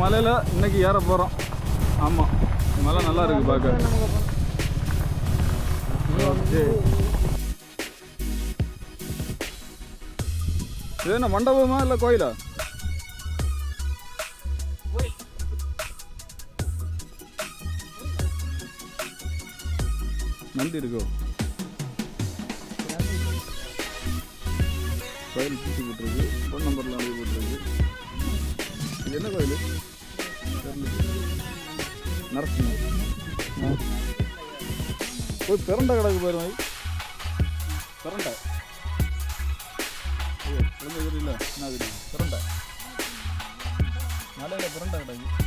மலையில் இன்னைக்கு ஏற போகிறோம் ஆமாம் மலை நல்லா இருக்கு பார்க்க. இது என்ன மண்டபமா இல்லை கோயிலா? நந்தி இருக்கோ? கோயில் சுற்றி போட்டுருக்கு. என்ன கோயில் நரசிம்ம ஆ. போய் பிறண்ட கிடக்கு பாரு மை பிறண்ட ஐயோ குழந்தை தெரியல என்ன தெரியும் பிறண்ட மலையில் பிறண்ட கிடக்கு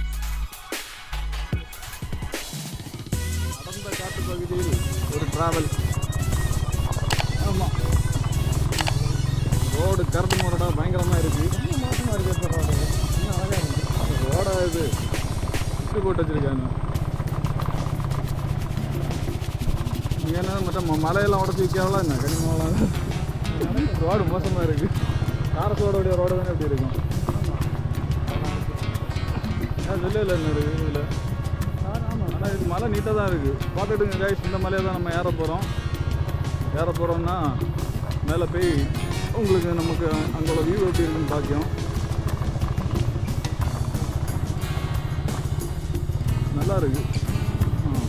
அடர்ந்த காட்டு பகுதியில் ஒரு டிராவல் ஆமாம் ரோடு கரடு முரடா பயங்கரமாக இருக்கு இன்னும் மோசமாக இருக்கு போட்டு வச்சிருக்காங்க. நீங்க என்ன மற்ற ம- மலையெல்லாம் உடச்சி வைக்காவலாம் என்ன? கனிமாவெல்லாம் ரோடு மோசமாக இருக்குது காரசோடைய ரோடு தானே எப்படி இருக்கும். ஏன் இல்லை என்ன இருக்குது இதில் ஆனால் இது மலை நீட்டாக தான் இருக்குது பார்த்துட்டுங்க கைஸ் இந்த மலையை தான் நம்ம ஏற போகிறோம் ஏற போகிறோம்னா மேலே போய் உங்களுக்கு நமக்கு அங்கே உள்ள வியூ எப்படி இருக்குன்னு பார்க்கும் நல்லா இருக்கு. ஆ.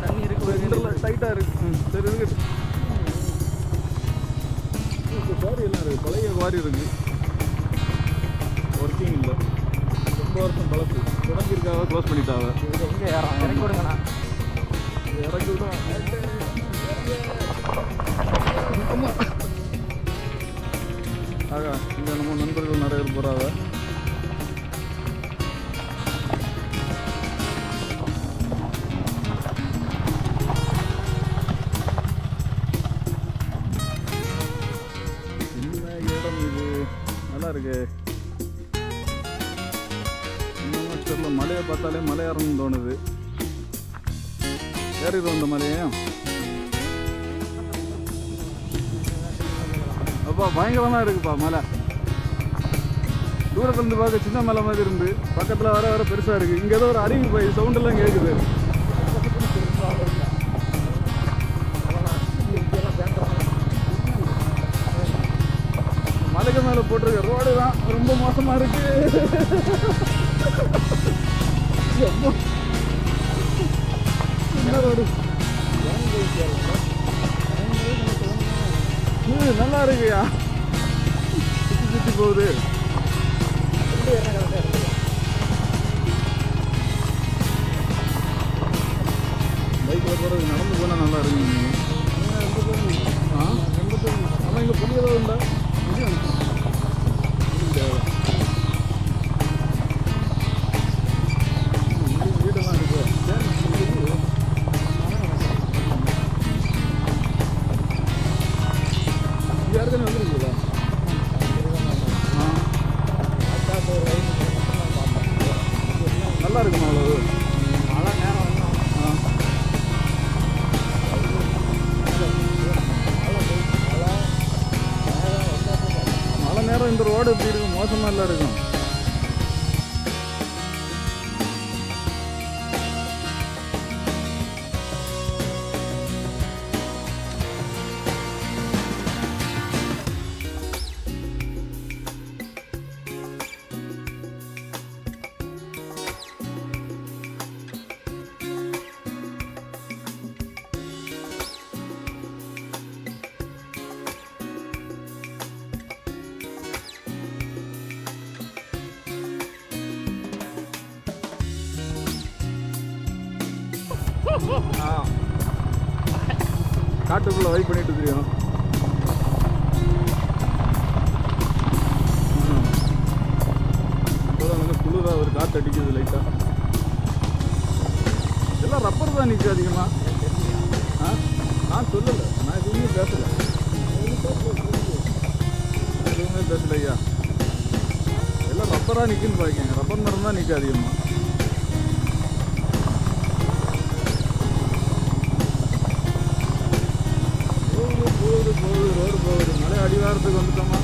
தண்ணி இருக்கு இதில் டைட்டாக இருக்கு. ம், சரி இப்போ குவாரி எல்லாம் இருக்கு. பழைய குவாரி இருக்கு. ஒர்க்கிங் இல்லை. ரொம்ப வருஷம் பழசு தொடங்கியிருக்காக க்ளோஸ் பண்ணிட்டாங்க. இறக்கி விடுங்கண்ணா. இறக்கி விடும் ஆகா இங்கே நம்ம நண்பர்கள் நிறைய பேர் போகிறாங்க என்ன இது? நல்லா இருக்கு. இன்னும் தெரியல மலையை பார்த்தாலே மலை ஏறணும்னு தோணுது. ஏறிடுவோம் இந்த மலையையும் இருக்குப்பா பயங்கரமாக இருக்குப்பா மலை. தூரத்துல இருந்து பார்க்க சின்ன மலை மாதிரி இருந்து பக்கத்தில் வர வர பெருசாக இருக்கு. இங்கே ஏதோ ஒரு அருவி போய் சவுண்டெல்லாம் கேட்குது மலைக்கு மேலே போட்டிருக்க ரோடு தான் ரொம்ப மோசமாக இருக்கு. என்ன ரோடு நல்லா இருக்குயா சுற்றி சுற்றி போகுது. பைக்கில் போகிறது நடந்து போனால் நல்லா இருக்குங்க ஆ? ஆனால் இங்கே புதிய ஏதாவது நேரம் இந்த ரோடு எப்படி இருக்கும் மோசமாக இல்லை இருக்கும் காட்டுக்குள்ள வெயிட் பண்ணிட்டு தெரியும் இப்போதான் வந்து குளிராக ஒரு காற்று அடிக்குது லைட்டாக எல்லாம் ரப்பர் தான் நிற்கும் அதிகமாக ஆ? நான் சொல்லலை. நான் எதுவுமே பேசலை. எதுவுமே பேசல ஐயா எல்லாம் ரப்பராக நிற்குன்னு பாய்க்காங்க ரப்பர் மரம் தான் நிற்கும் அதிகமாக போகுது ரோடு போகுது. மலை அடிவாரத்துக்கு வந்துட்டோமா?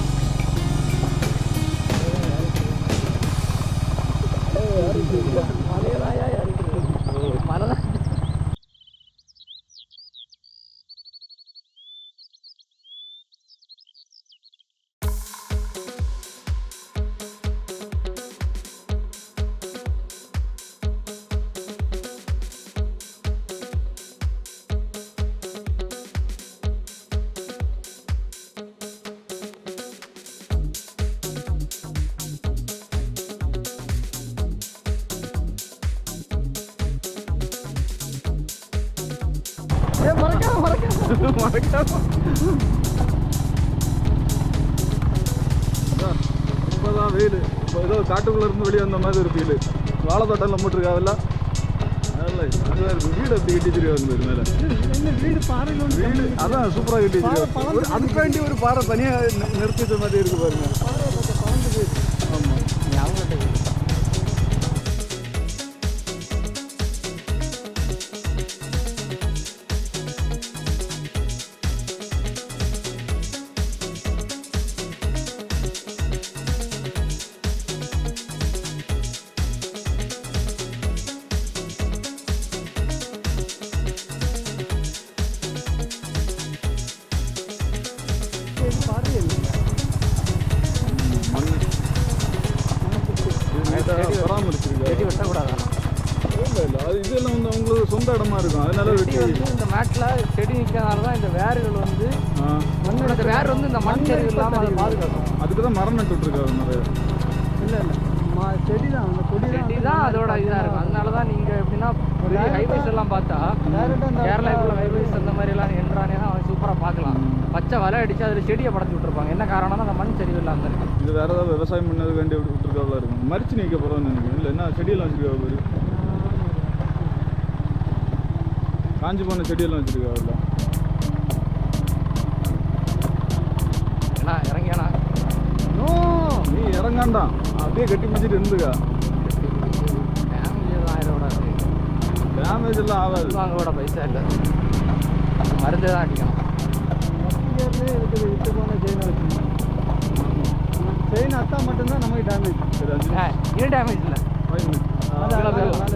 மழை மறக்காம மறக்காம இப்பதான் வெயில் இப்போ ஏதோ காட்டுக்குள்ள இருந்து வெளியே வந்த மாதிரி ஒரு ஃபீல் வாழைத்தோட்டம் தோட்டம் வீடு அப்படி கட்டி தெரியாது மேல வீடு பாறையில் வீடு அதான் சூப்பரா கட்டி பாறை வச்சிருக்காங்க ஒரு- பாறை தனியா நிறுத்திட்ட மாதிரி இருக்கு பாருங்க அவங்களுக்கு சொந்த இடமா இருக்கும். அதனால செடி வெட்டி வந்து இந்த மேட்ல செடி நிற்கிறதுனால தான் இந்த வேர்கள் வந்து மண்ணோட வேர் வந்து இந்த மண் சரிவு இல்லாமல் அதை பாதுகாக்கும். அதுக்கு தான் மரம் நட்டு விட்டுருக்காரு நிறைய. இல்லை இல்லை. செடி தான். அந்த கொடி செடி தான் அதோட இதாக இருக்கும். அதனால தான் நீங்கள் எப்படின்னா பெரிய ஹைவேஸ் எல்லாம் பார்த்தா கேரளாக்குள்ள ஹைவேஸ் அந்த மாதிரி எல்லாம் என்றானேன்னா அவன் சூப்பராக பார்க்கலாம். பச்சை வலை அடிச்சு அதில் செடியை படத்தி விட்டுருப்பாங்க. என்ன காரணம்னா அந்த மண் சரிவு இல்லாமல் இருக்கு. இது வேற ஏதாவது விவசாயம் பண்ணது வேண்டி விட்டு- விட்டுருக்காவா இருக்கும். மறிச்சு நீக்க போகிறோம்னு நினைக்கிறேன். இல்லை என்ன? செடியெல்லாம் வச்சிருக்காவா பாரு காஞ்சி போன செடியெல்லாம் வச்சிருக்காவா ஏன்னா இறங்கியானா? நோ நீ இறங்காண்டாம் அப்படியே கட்டி பிடிச்சிட்டு இருந்துக்கா. டேமேஜ் எல்லாம் ஆகாது. வாங்கோட பைசா இல்லை. மருந்து தான் அடிக்கணும். இருக்குது விட்டு போன செயின் வச்சு. செயின் அத்தா மட்டும்தான் நமக்கு டேமேஜ் இது டேமேஜ் இல்லை.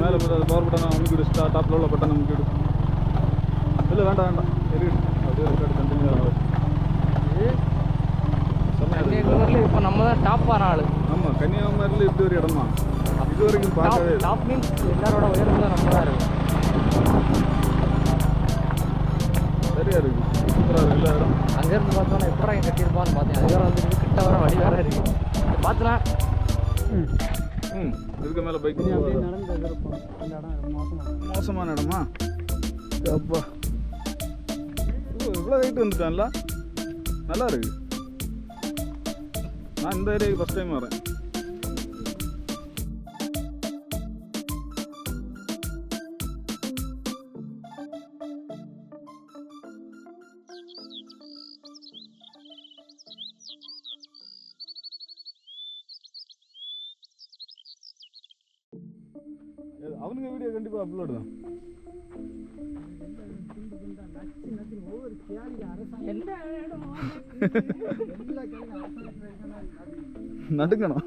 மேலே மேல, பவர் பட்டன் ஸ்டா டாப்பில் உள்ள பட்டன் அமுக்கிடு இல்லை வேண்டாம் வேண்டாம். இருக்கட்டும் அப்படியே ரெக்கார்டு கண்டினியூ ஆகும் கன்னியாகுமரியில் இப்போ நம்ம தான் டாப் ஆன ஆள். ஆமாம் கன்னியாகுமரியில் இப்படி ஒரு இடமா? இது வரைக்கும் டாப் பார்க்கவே இல்லை. டாப் மீன்ஸ் எல்லாரோட உயரத்தில் நம்ம தான் இருக்கும் சரியா இருக்கு. சூப்பராக இருக்கு எல்லா இடம். அங்கேருந்து பார்த்தோன்னா எப்படா இங்கே கட்டியிருப்பான்னு பார்த்தேன். அது வேற வந்து கிட்ட வர வழி வேற இருக்கு. பார்த்துலாம் ம். இதுக்கு மேலே பைக் நடந்து மோசமான இடமா? அப்பா. இவ்வளோ ஹைட் வந்துட்டான்ல நல்லா இருக்கு நான் இந்த ஏரியாவுக்கு ஃபஸ்ட் டைம் வரேன் அவனுங்க வீடியோ கண்டிப்பாக அப்லோடு தான். என்ன நடுங்கணும்.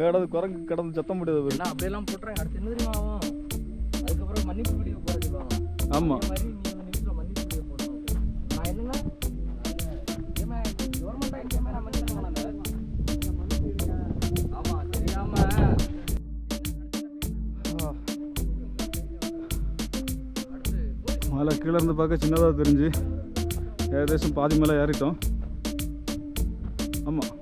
ஏடாவது குரங்கு கடந்து சத்தம் முடியாது அப்படியெல்லாம் போட்டுறேன். அடுத்து என்ன தெரியுமா ஆகும்? அதுக்கப்புறம் மன்னிப்பு வீடியோ போடுறது ஆமா. அதே கீழே இருந்து பார்க்க சின்னதாக தெரிஞ்சு ஏகദേശம் பாதி மேலே ஏறிட்டோம். ஆமாம்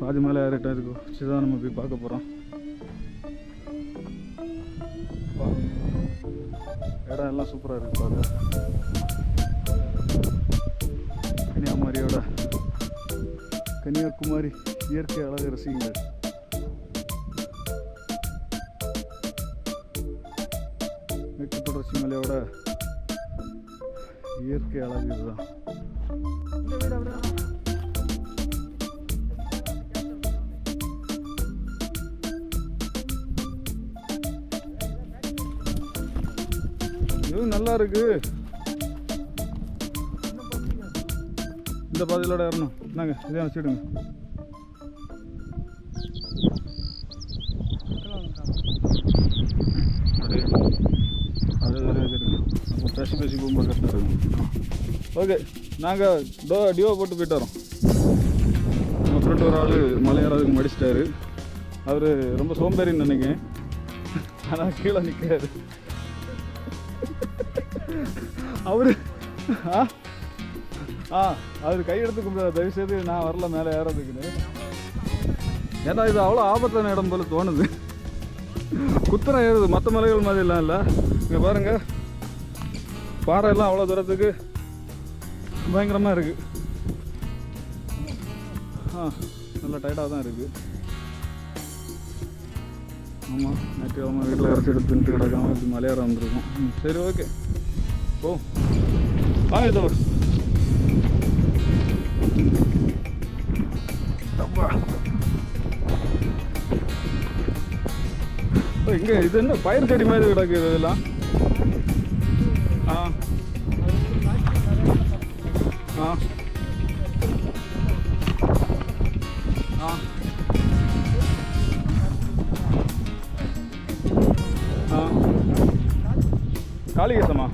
பாதி மேலே ஏறிட்டோம் இருக்கு. வச்சுதான் நம்ம போய் பார்க்க போகிறோம் இடம் எல்லாம் சூப்பராக இருக்கு பார்க்க கன்னியாகுமரியோட கன்னியாகுமரி இயற்கை அழகை ரசிகங்கள். பசங்களோட இயற்கை அழகு இதுதான். இதுவும் நல்லா இருக்கு. இந்த பாதையிலோட இறணும் என்னங்க இதையும் வச்சுடுங்க பேசி பேசி போகும்போது கஷ்டம் இருக்கும் ஓகே நாங்கள் டோ டியோ போட்டு போயிட்டு வரோம். நம்ம ஃப்ரெண்ட் ஒரு ஆள் மலையாளத்துக்கு மடிச்சிட்டாரு. அவர் ரொம்ப சோம்பேறின்னு நினைக்கிறேன். ஆனால் கீழே நிற்கிறாரு அவரு ஆ? ஆ அவர் கையெடுத்து கும்பிட தயவு செய்து நான் வரல மேலே ஏறதுக்குன்னு. ஏன்னா இது அவ்வளோ ஆபத்தான இடம் போல தோணுது. குத்தரம் ஏறுது. மற்ற மலைகள் மாதிரிலாம் இல்லை. இங்கே பாருங்கள் பாறை எல்லாம் அவ்வளோ தூரத்துக்கு பயங்கரமாக இருக்கு. ஆ நல்லா டைட்டாக தான் இருக்குது ஆமாம் அவன் வீட்டில் இறச்சி எடுத்து தின்ட்டு கிடக்காம இப்படி மலையாற வந்திருக்கோம். ம், சரி ஓகே போ. வாங்க தோர் இங்கே இது என்ன பயிர் செடி மாதிரி கிடக்குது இதெல்லாம்? ஆ. ஆ. ஆ. காளிகேசமா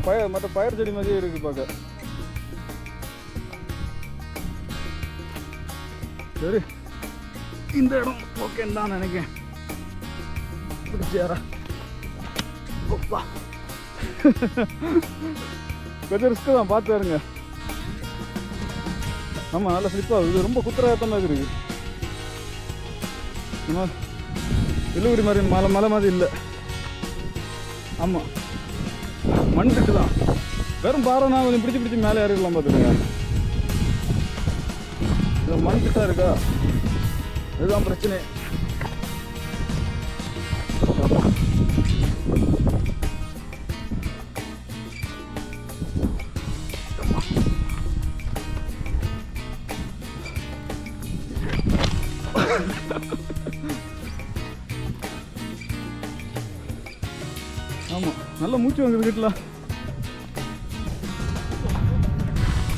ஆமாம் பயிர் மற்ற பயிர் செடி மாதிரியே இருக்குது பார்க்க சரி. இந்த இடம் ஓகேன்னு தான் நினைக்கிறேன். பிடிச்சாரா ஒப்பா கொஞ்சம் ரிஸ்க்கு தான் பார்த்து வருங்க ஆமாம் நல்லா ஸ்லிப்பாக இது ரொம்ப குத்துற ஏத்தமாக இருக்கு. நம்ம வெள்ளூரி மாதிரி மலை மலை மாதிரி இல்லை. ஆமாம் மண் திட்டு தான். வெறும் பாறைனா கொஞ்சம் பிடிச்சி பிடிச்சி மேலே ஏறிடலாம் பார்த்துக்கோங்க இது மண் திட்டா இருக்கா? இதுதான் பிரச்சனை. ஆமாம் நல்ல மூச்சு வாங்குது வீட்டில்.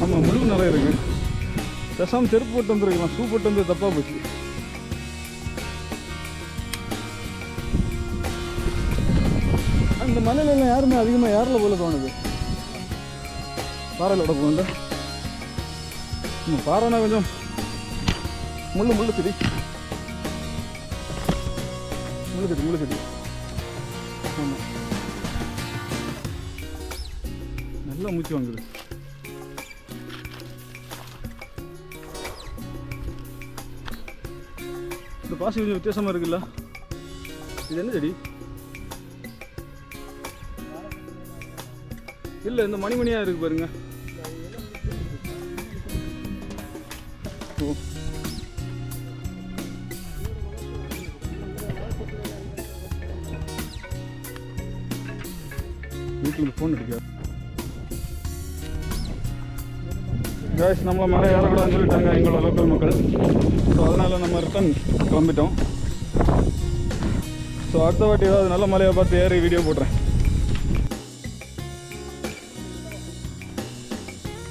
ஆமாம் முள்ளு நிறைய இருக்கு. பேசாமல் செருப்பு போட்டு வந்துருக்கலாம் ஷூ போட்டு வந்து தப்பாக போச்சு. அந்த மலையிலலாம் எல்லாம் யாருமே அதிகமாக யாரில் போல தோணுது. பாறையில் விட போகுது பாறைனா கொஞ்சம் முள்ளு முள்ளு செடி. முள்ளு செடி முள்ளு செடி. ஆமாம் நல்லா மூச்சு வாங்குது. இந்த பாசி கொஞ்சம் வித்தியாசமாக இருக்குல்ல? இது என்ன செடி இல்லை இந்த மணிமணியாக இருக்கு பாருங்க. கேஸ் நம்மளை மேலே ஏறக்கூடாதுன்னு சொல்லிட்டாங்க எங்களோட லோக்கல் மக்கள். ஸோ அதனால் நம்ம ரிட்டன் கிளம்பிட்டோம். ஸோ அடுத்த வாட்டி ஏதாவது நல்ல மலையை பார்த்து ஏறி வீடியோ போடுறேன்.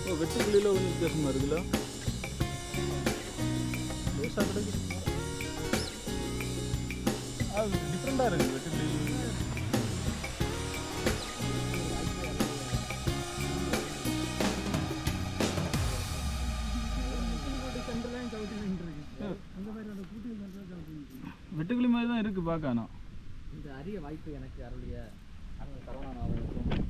ஓ வெட்டுக்குழியில் கொஞ்சம் வித்தியாசமாக இருக்குல்ல? டிஃப்ரெண்ட்டாக இருக்குது வெட்டுக்கிளி மாதிரி தான் இருக்குது பார்க்க ஆனால் இந்த அரிய வாய்ப்பு எனக்கு அருளிய அந்த சரவணன் அவர்களுக்கும்